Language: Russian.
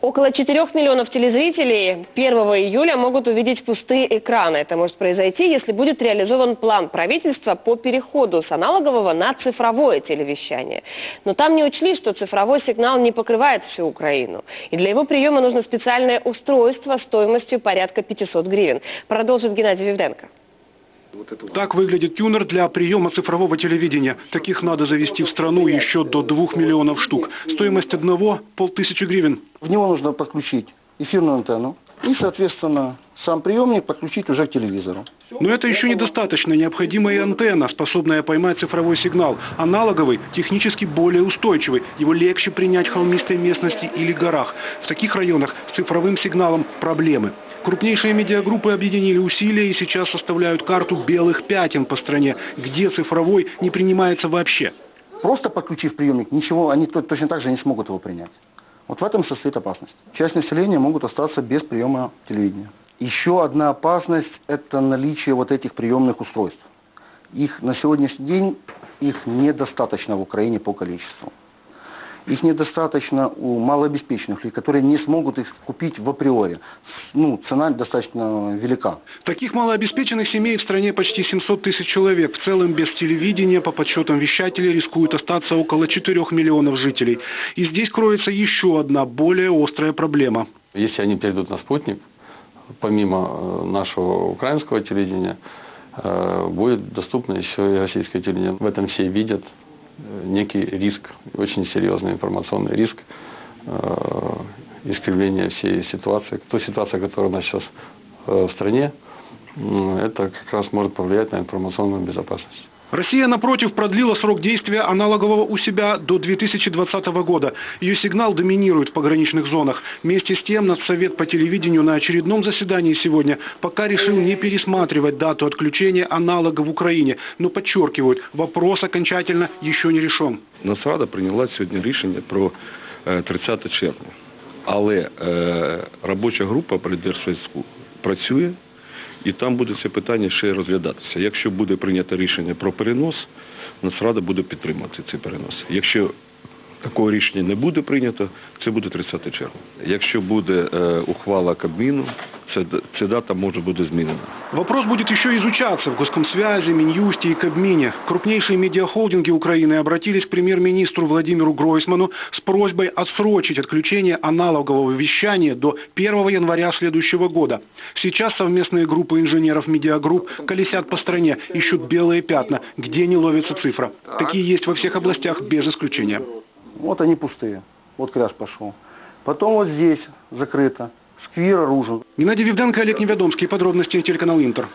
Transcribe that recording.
Около 4 миллионов телезрителей 1 июля могут увидеть пустые экраны. Это может произойти, если будет реализован план правительства по переходу с аналогового на цифровое телевещание. Но там не учли, что цифровой сигнал не покрывает всю Украину. И для его приема нужно специальное устройство стоимостью порядка 500 гривен. Продолжит Геннадий Вивденко. Так выглядит тюнер для приема цифрового телевидения. Таких надо завести в страну еще до двух миллионов штук. Стоимость одного – полтысячи гривен. В него нужно подключить эфирную антенну и, соответственно, сам приемник подключить уже к телевизору. Но это еще недостаточно. Необходима и антенна, способная поймать цифровой сигнал. Аналоговый технически более устойчивый. Его легче принять в холмистой местности или горах. В таких районах с цифровым сигналом проблемы. Крупнейшие медиагруппы объединили усилия и сейчас составляют карту белых пятен по стране, где цифровой не принимается вообще. Просто подключив приемник, ничего, они то- точно так же не смогут его принять. Вот в этом состоит опасность. Часть населения могут остаться без приема телевидения. Еще одна опасность – это наличие вот этих приемных устройств. Их на сегодняшний день их недостаточно в Украине по количеству. Их недостаточно у малообеспеченных людей, которые не смогут их купить в априори. Ну, цена достаточно велика. Таких малообеспеченных семей в стране почти 700 тысяч человек. В целом без телевидения, по подсчетам вещателей, рискует остаться около 4 миллионов жителей. И здесь кроется еще одна более острая проблема. Если они перейдут на спутник, помимо э, нашего украинского телевидения, э, будет доступно еще и российское телевидение. В этом все видят э, некий риск, очень серьезный информационный риск искривления всей ситуации. Та ситуация, которая у нас сейчас в стране, это как раз может повлиять на информационную безопасность. Россия, напротив, продлила срок действия аналогового у себя до 2020 года. Ее сигнал доминирует в пограничных зонах. Вместе с тем, Совет по телевидению на очередном заседании сегодня пока решил не пересматривать дату отключения аналога в Украине. Но подчеркивают, вопрос окончательно еще не решен. Нацрада прийняла сьогодні рішення про е, 30 червня. Але е, робоча група по лідерзв'язку працює, і там буде це питання ще розглядатися. Якщо буде прийнято рішення про перенос, Нацрада буде підтримувати цей перенос. Якщо такого рішення не буде прийнято, це буде 30 червня. Якщо буде е, ухвала Кабміну, ця дата може бути змінена. Вопрос будет еще изучаться в Госкомсвязи, Минюсте и Кабмине. Крупнейшие медиахолдинги Украины обратились к премьер-министру Владимиру Гройсману с просьбой отсрочить отключение аналогового вещания до 1 января следующего года. Сейчас совместные группы инженеров медиагрупп колесят по стране, ищут белые пятна, где не ловится цифра. Такие есть во всех областях без исключения. Вот они пустые. Вот кряж пошел. Потом вот здесь закрыто. Сквер оружия. Геннадий Вивденко, Олег Неведомский. Подробности телеканал Интер.